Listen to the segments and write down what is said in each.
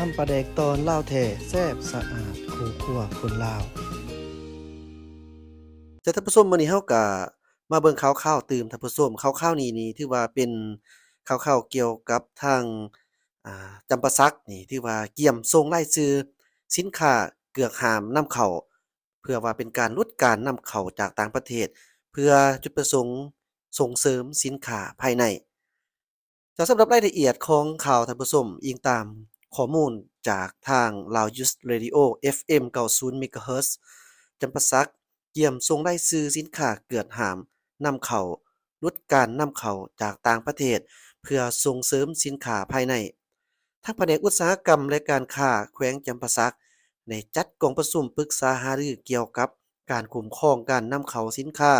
น้ำปลาแดกตอนเล่าวแท้แซ่บสะอาดคูคั่วคนลาวจะท่านผู้ชมมื้อนี้เฮาก็มาเบิ่งข่าวๆตื่มท่านผู้ชมข่าวๆนี้นี่ถือว่าเป็นข่าวๆเกี่ยวกับทางอ่าจำปาสักนี่ถือว่าเกี่ยมส่งรายชื่อสินค้าเกือกหามนำเข้าเพื่อว่าเป็นการลดการนำเข้าจากต่างประเทศ เพื่อจุดประสงค์ส่งเสริมสินค้าภายในจากสำหรับรายละเอียดของข่าวท่านผู้ชมอิงตาม ข้อมูลจากทาง Loud Youth Radio FM 90 MHz จำปาสักเกี่ยมส่งรายชื่อสินค้าเกือกห้ามนำเข้าลดการนำเข้าจากต่างประเทศ เพื่อส่งเสริมสินค้าภายในทางแผนกอุตสาหกรรมและการค้าแขวงจำปาสักได้จัดกองประชุมปรึกษาหารือเกี่ยวกับการคุ้มครองการนำเข้าสินค้า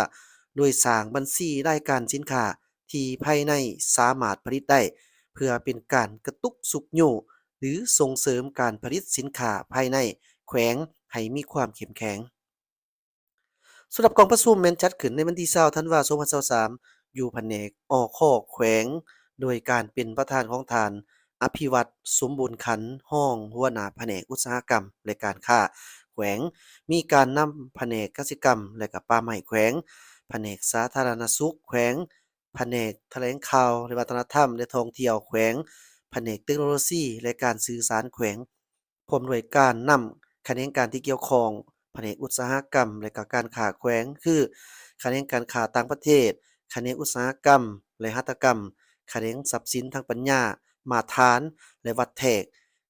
โดยสร้างบัญชีรายการสินค้าที่ภายในสามารถผลิตได้ เพื่อเป็นการกระตุกสุกอยู่ หรือส่งเสริมการผลิตสินค้าภายในแขวงให้มีความเข้มแข็งสำหรับกองประชุมแมนจัดขึ้นในวันที่20ธันวาคม2023อยู่แผนกอคแขวง โดยการเป็นประธานของทานอภิวัตรสมบูรณ์ขันห้องหัวหน้าแผนกอุตสาหกรรม และการค้าแขวง มีการนำแผนกกสิกรรม และก็ป่าไม้แขวงแผนกสาธารณสุขแขวงแผนกแถลงข่าวและวัฒนธรรม และท่องเที่ยวแขวง แผนกเทคโนโลยีและการสื่อสารแขวงพร้อมด้วยการนำแขนงการที่เกี่ยวข้องแผนกอุตสาหกรรม และก็การค้าแขวง คือแขนงการค้าต่างประเทศแขนงอุตสาหกรรม และหัตถกรรมแขนงทรัพย์สินทางปัญญา มาตรฐาน และวัดแทก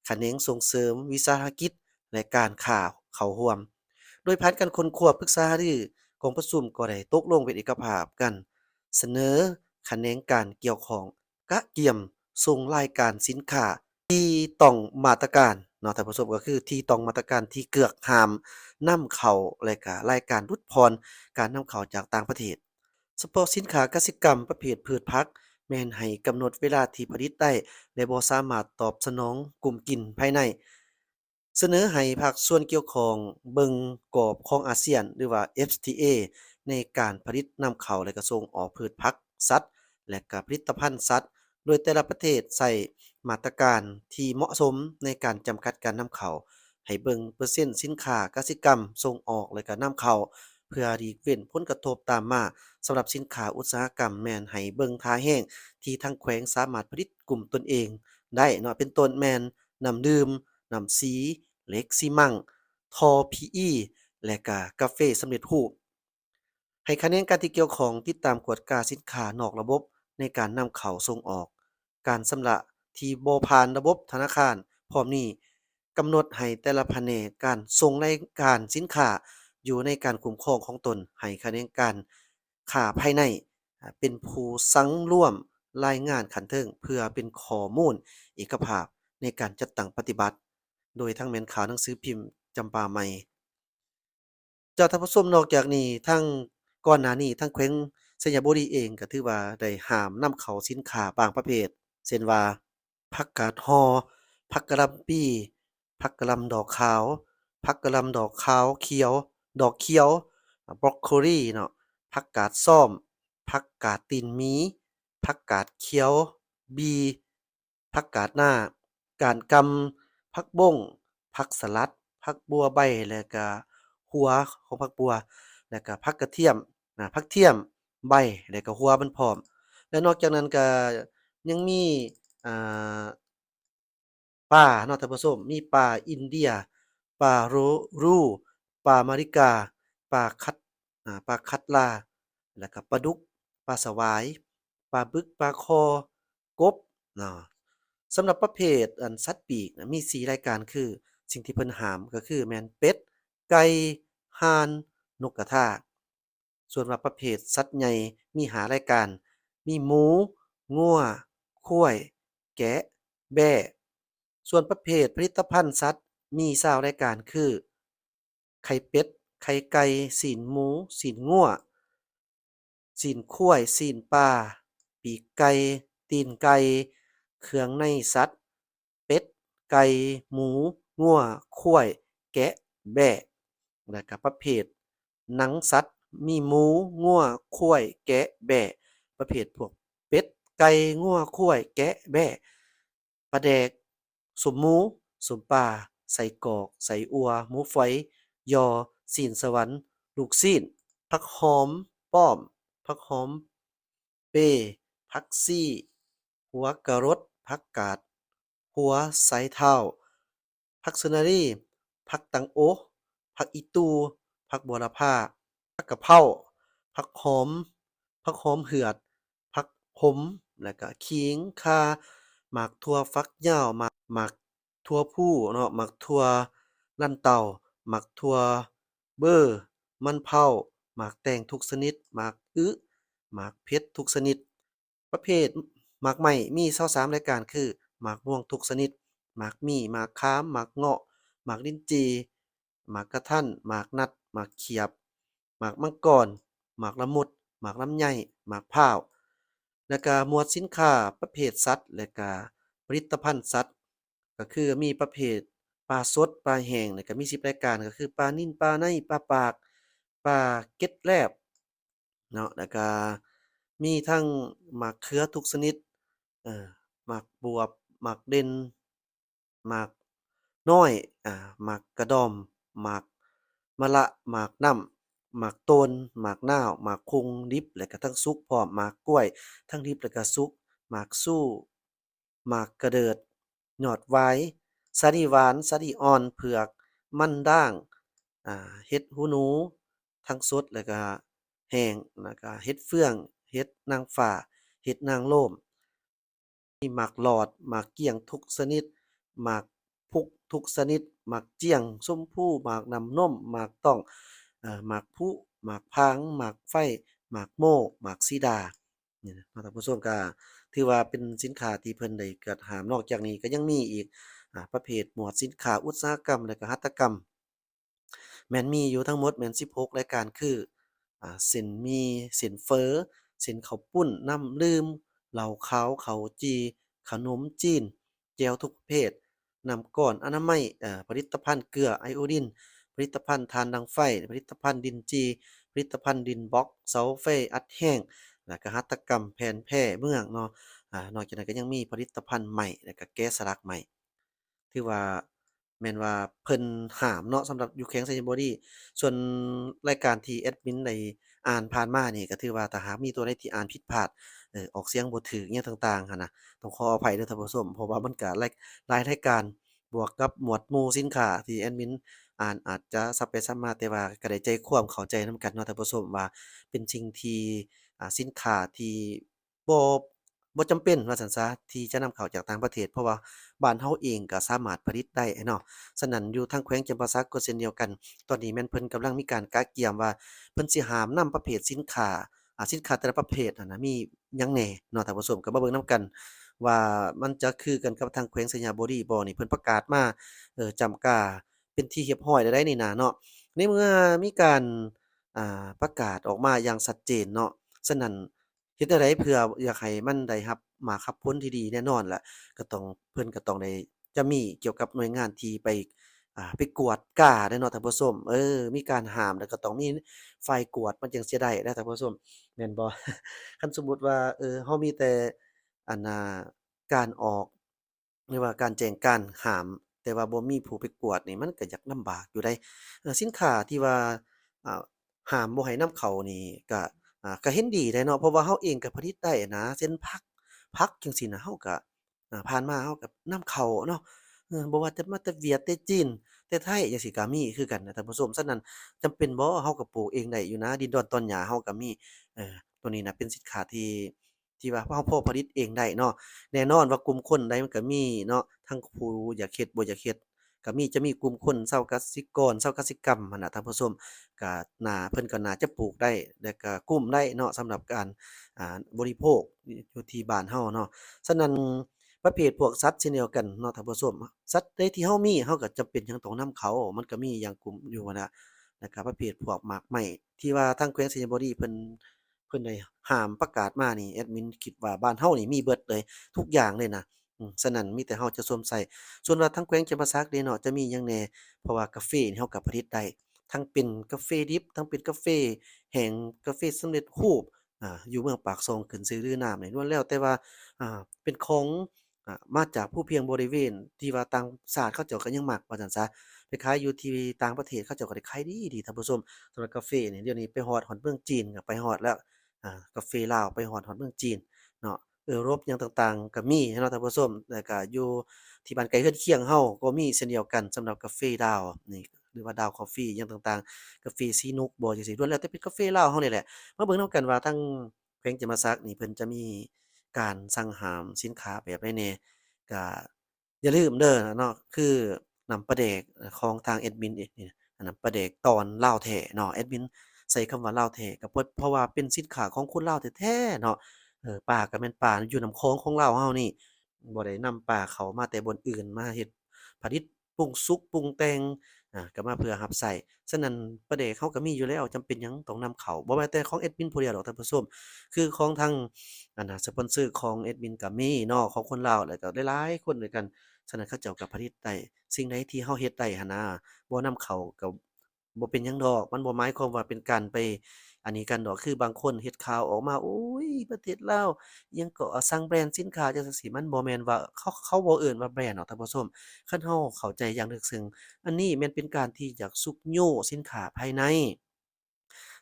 แขนงส่งเสริม วิสาหกิจ และการค้าวเขาร่วม โดยผ่านการค้นคว้าปรึกษาหารือกองประชุมก็ได้ตกลงเป็นเอกภาพกัน เสนอแขนงการเกี่ยวข้องกะเกี่ยม ส่งรายการสินค้าที่ต้องมาตรการเนาะท่านผู้ชมก็คือที่ต้องมาตรการที่เกือกห้ามนำเข้าและก็รายการลดผ่อนการนำเข้าจากต่างประเทศเฉพาะสินค้ากสิกรรมประเภทพืชผักแม่นให้กำหนดเวลาที่ผลิตได้และบ่สามารถตอบสนองกลุ่มกินภายใน เสนอให้ภาคส่วนเกี่ยวข้องเบิงกรอบของอาเซียน หรือว่า FTA ในการผลิตนำเข้าและก็ส่งออกพืชผักสัตว์ และก็ผลิตภัณฑ์สัตว์ ดยแต่ละประเทศใช้มาตรการที่เหมาะสมในการจำกัดการนำเข้าให้เบิ่งเปอร์เซ็นต์สินค้ากสิกรรมส่งออกและก็นำเข้าเพื่อหลีกเว้นผลกระทบตามมาสำหรับสินค้าอุตสาหกรรมแมนให้เบิ่งทาแรงที่ทางแขวงสามารถผลิตกลุ่มตนเอง ได้เนาะเป็นต้นแมนน้ำดื่มน้ำสีเล็กซีมังท่อ PE และก็กาแฟสำเร็จรูปให้คะแนนการที่เกี่ยวของติดตามกวดกาสินค้านอกระบบในการนำเข้าส่งออก การชำระที่บ่ผ่านระบบธนาคาร พร้อมนี้กำหนดให้แต่ละแผนกการส่งรายการสินค้าอยู่ในการคุ้มครองของตนให้คะแนนการค้าภายใน เป็นผู้สังร่วมรายงานขันเทิงเพื่อเป็นข้อมูลเอกภาพในการจัดตั้งปฏิบัติ โดยทั้งแมนข่าวหนังสือพิมพ์จำปาใหม่จากท่านผู้ชมนอกจากนี้ทางก่อนหน้านี้ทางแขวงสัญญบุรีเองก็ถือว่าได้ห้ามนำเข้าสินค้าบางประเภท เช่นว่าผักกาดฮอผักกะหล่ำปีผักกะหล่ำดอกขาวผักกะหล่ำดอกขาวเขียว ดอกเขียวบรอกโคลีเนาะผักกาดส้อมผักกาดตีนมีผักกาดเขียวบีผักกาดหน้า กานกำผักบงผักสลัดผักบัวใบแล้วก็หัวของผักบัวแล้วก็ผักกระเทียมอ่าผักเทียมใบแล้วก็หัวมันพร้อม และนอกจากนั้นก็ ยังมีอ่าปลาเนาะท่านผู้ชมมีปลาอินเดียปลาโรรูปลามาริกาปลาคัดอ่าปลาคัตลา แล้วก็ปลาดุก ปลาสวาย ปลาบึก ปลาคอ กบเนาะสำหรับประเภทอันสัตว์ปีกน่ะมี4รายการคือ สิ่งที่เพิ่นหามก็คือแมนเป็ด ไก่ ห่าน นกกระทา ส่วนว่าประเภทสัตว์ใหญ่มี5รายการ มีหมู งัว ควย แกะ แบะส่วนประเภทผลิตภัณฑ์สัตว์ มี20รายการคือ ไข่เป็ด ไข่ไก่ซีนหมูซีนงัวซีนควยซีนปลา ปีกไก่ ตีนไก่ เครื่องในสัตว์ เป็ด ไก่ หมู งัวควย แกะ แบะแล้วก็ประเภท หนังสัตว์ มีหมู งัวควย แกะ แบะ ประเภทพวก ไก่งัวควย แกะแบะปลาแดกส้มหมูส้มปลาไส้กอกไส้อั่วหมูฝอย ยอซีนสวรรค์ ลูกซีนผักหอม ป้อมผักหอม เปผักซี่ หัวกระรดผักกาด หัวไชเท้าผักสะระหรี่ผักตังโอผักอีตูผักโหระพาผักกะเพราผักหอมผักหอมเหือดผักขม แล้วก็ขิงข่าหมากถั่วฝักยาวหมากหมากถั่วพูเนาะหมากถั่วลันเต้าหมากถั่วเบอร์มันเผาหมากแตงทุกชนิดหมากอึหมากเผ็ดทุกชนิด ประเภทหมากไม้มี23รายการคือหมากม่วงทุกชนิดหมากมีหมากค้ามหมากเงาะหมากลิ้นจีหมากกระทันหมากนัดหมากเขียบหมากมังกรหมากละมุดหมากลำไยหมากพร้าว แล้วก็หมวดสินค้าประเภทสัตว์ และก็ผลิตภัณฑ์สัตว์ ก็คือมีประเภทปลาสดปลาแห้งแล้วก็มี10รายการก็คือปลานิลปลาในปลาปากปลาเก็ดแลบเนาะแล้วก็มีทั้งหมากเขือทุกชนิดเอ่อหมากบวบหมากเด่นหมากน้อยอ่าหมากกระดอมหมากมะระหมากน้ำ หมากโตนหมากนาวหมากคุงดิบแล้วก็ทั้งสุกพร้อมหมากกล้วย ทั้งดิบแล้วก็สุกหมากสู้หมากกระเดิดยอดหวายสาลีหวานสาลีอ่อนเผือก มันด่างอ่าเห็ดหูหนู ทั้งสดแล้วก็แห้งแล้วก็เห็ดเฟืองเห็ดนางฟ้าเห็ดนางโลมมีหมากหลอดหมากเกี้ยงทุกชนิดหมากพุกทุกชนิดหมากเจียงชมพูหมากนำนมหมากต้อง หมากพลุหมากพร้างหมากไฟหมากโม้หมากสีดานี่นะเนาะท่านผู้ชมก็ถือว่าเป็นสินค้าที่เพิ่นได้กวดหามนอกจากนี้ก็ยังมีอีกอประเภทหมวดสินค้าอุตสาหกรรมและก็หัตถกรรม แม่นมีอยู่ทั้งหมดแม่น16รายการคือส้นมีส้นเฝอเส้นข้าวปุ้นน้ำดื่มเหล้าขาวข้าจี ขนมจีนแจ่วทุกประเภทน้ำก้อนอนามัยผลิตภัณฑ์เกลือไอโอดีน ผลิตภัณฑ์ถ่านดังไฟ ผลิตภัณฑ์ดินจี ผลิตภัณฑ์ดินบล็อก เสาไฟอัดแห้งแล้วก็หัตกรรมแผ่นแพร่เมืองเนาะอ่านอกจากนั้นก็ยังมีผลิตภัณฑ์ไม้แล้วก็แกะสลักไม้ถือว่าแม่นว่าเพิ่นหามเนาะสำหรับยูแขวงไซบอรีส่วนรายการที่แอดมินได้อ่านผ่านมานี่ก็ถือว่าถ้าหากมีตัวใดที่อ่านผิดพลาดเออออกเสียงบ่ถูกอิหยังต่างๆหั้นนะต้องขออภัยด้อท่านผู้ชมเพราะว่ามันก็รายหลายรายการบวกกับหมวดหมู่สินค้าที่แอดมิน อ่านอาจจะสับไปสับมาแต่ว่าก็ได้ใจความเข้าใจนำกันเนาะท่านผู้ชมว่า เป็นสิ่งที่อ่าสินค้าที่บ่บ่จำเป็นว่าซั่นซะที่จะนำเข้าจากต่างประเทศ เพราะว่าบ้านเราเองก็สามารถผลิตได้เนาะฉะนั้นอยู่ทางแขวงจำปาสักก็เช่นเดียวกัน ตอนนี้แม่นเพิ่นกำลังมีการกะเกี่ยมว่าเพิ่นสิหามนำประเภทสินค้าอ่าสินค้าแต่ละประเภทนั่นน่ะมีหยังแหน่เนาะท่านผู้ชมก็มาเบิ่งนำกันว่ามันจะคือกันกับทางแขวงสัญญาบรีบ่นี่เพิ่นประกาศมาเออจำกร้า เป็นที่เรียบร้อยได้นี่นะเนาะในเมื่อมีการอ่าประกาศออกมาอย่างชัดเจนเนาะฉะนั้นเฮ็ดแนวใดเพื่ออยากให้มันได้รับมารับผลที่ดีแน่นอนแหละก็ต้องเพิ่นก็ต้องได้จะมีเกี่ยวกับหน่วยงานที่ไปอ่าไปกวดกร้าเด้เนาะท่านผู้ชมเออ มีการห้ามแล้วก็ต้องมีฝ่ายกวดมันจั่งสิได้เด้ท่านผู้ชมแม่นบ่คันสมมุติว่าเออเรามีแต่อันน่ะการออกหรือว่าการแจ้งการห้าม แต่ว่าบ่มีผู้ไปกวดนี่มันก็อยากลำบากอยู่เดะเออสินค้าที่ว่าอ่าห้ามบ่ให้นำเข้านี่ก็อ่าก็เห็นดีเดะเนาะเพราะว่าเราเองก็ผลิตได้นะเช่นผักผักจังซี้น่ะเราก็อ่าผ่านมาเราก็นำเข้าเนาะเออบ่ว่าจะมาแต่เวียดแต่จีนแต่ไทยจังซี้ก็มีคือกันนะท่านผู้ชมฉะนั้นจำเป็นบ่เราก็ปลูกเองได้อยู่นะ ดินดอนตอนหญ้าเราก็มีเออตัวนี้นะเป็นสินค้าที่ ที่ว่าเราพอผลิตเองได้เนาะแน่นอนว่ากลุ่มคนใดมันก็มีเนาะทั้งผู้อยากเฮ็ดบ่อยากเฮ็ดก็มีจะมีกลุ่มคนชากสิกรชากสิกรรมหั้นน่ะท่านผู้ชมก็น่าเพิ่นก็น่าจะปลูกได้แล้วก็กุมได้เนาะสำหรับการอ่าบริโภคอยู่ที่บ้านเราเนาะฉะนั้นประเภทพวกสัตว์เช่นเดียวกันเนาะท่านผู้ชมสัตว์ใดที่เรามีเราก็จำเป็นที่จะต้องนำเขา มันก็มีอย่างกลุ่มอยู่หั้นะแล้วก็ประเภทพวกหมากไม้ที่ว่าทางแขวงสัญญาบุรีเพิ่น เพิ่นได้ห้ามประกาศมานี่แอดมินคิดว่าบ้านเรานี่มีเบิดเลยทุกอย่างเลยนะอืมฉะนั้นมีแต่เราจะสวมใส่ ส่วนว่าทางแขวงจำปาสักนี่เนาะจะมีหยังแน่เพราะว่ากาแฟนี่เราก็ผลิตได้ทั้งเป็นกาแฟดิบทั้งเป็นกาแฟแห้งกาแฟสำเร็จรูปอ่าอยู่เมืองปากช่องขึ้นชื่อลือน้ำนี่ล้วนแล้วแต่ว่าอ่าเป็นของอ่ามาจากภูเพียงบริเวณ ที่ว่าต่างชาติเขาเจ้าก็ยังมักว่าซั่นซะไปขายอยู่ที่ต่างประเทศเขาเจ้าก็ได้ขายดีดีท่านผู้ชมสำหรับกาแฟนี่เดี๋ยวนี้ไปฮอดฮอดเมืองจีนก็ไปฮอดแล้ว อ่ากาแฟลาวไปฮอดฮอดเมืองจีนเนาะเออรบยังต่างๆก็มีเนาะท่านผู้ชมแล้วก็อยู่ที่บ้านใกลเรือนเคียงเฮาก็มีเช่นเดียวกันสำหรับกาแฟดาวนี่หรือว่าดาวคอฟฟีหยังต่างๆกาแฟสีนุกบ่จังซี้ล้วนแล้วแต่เป็นกาแฟลาวเฮานี่แหละมาเบิ่งนำกันว่าทางแขวงจำปาสักนี่เพิ่นจะมีการสั่งหามสินค้าแบบใดแน่ก็อย่าลืมเด้อเนาะคือนำปลาแดกเอ่อของทางแอดมินนี่นำปลาแดกตอนเลาแท้เนาะแอดมิน ใช้คำว่าลาวแท้ก็เพราะเพราะว่าเป็นสินค้าของคนลาวแท้ๆเนาะเออปลาก็แม่นปลาอยู่น้ำคลองของลาวเฮานี่บ่ได้นำปลาเขามาแต่บนอื่นมาเฮ็ดผลิตปรุงสุกปรุงแต่งอ่าก็มาเพื่อรับใช้ฉะนั้นปลาแดกเขาก็มีอยู่แล้วจำเป็นยังต้องนำเขาบ่แม่นแต่ของแอดมินผู้เดียวดอกท่านผู้ชมคือของทางอันน่ะสปอนเซอร์ของแอดมินก็มีเนาะของคนลาวแล้วก็หลายๆคนด้วยกันฉะนั้นเขาเจ้าก็ผลิตได้สิ่งใดที่เฮาเฮ็ดได้หันนะบ่นำเขาก็ บ่เป็นยังดอก มันบ่หมายความว่าเป็นการไป อันนี้กันดอกคือบางคนเฮ็ดข่าวออกมาโอ๊ยประเทศลาวยังก็สั่งแบรนด์สินค้าจังซี้มันบ่แม่นว่าเขาเขาบ่เอิ้นว่าแบรนด์ดอกท่านผู้ชมคันเฮาเข้าใจอย่างลึกซึ้งอันนี้แม่นเป็นการที่อยากซุกโย่สินค้าภายใน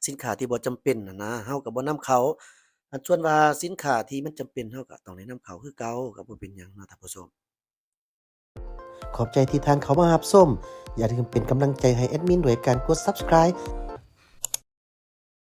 สินค้าที่บ่จำเป็นน่ะนะเฮาก็บ่นำเขาอันส่วนว่าสินค้าที่มันจำเป็นเฮาก็ต้องได้นำเขาคือเก่าก็บ่เป็นหยังเนาะท่านผู้ชม ขอบใจที่ทานเขามาหับส้ม อย่าลืมเป็นกำลังใจให้แอดมินด้วยการกด Subscribe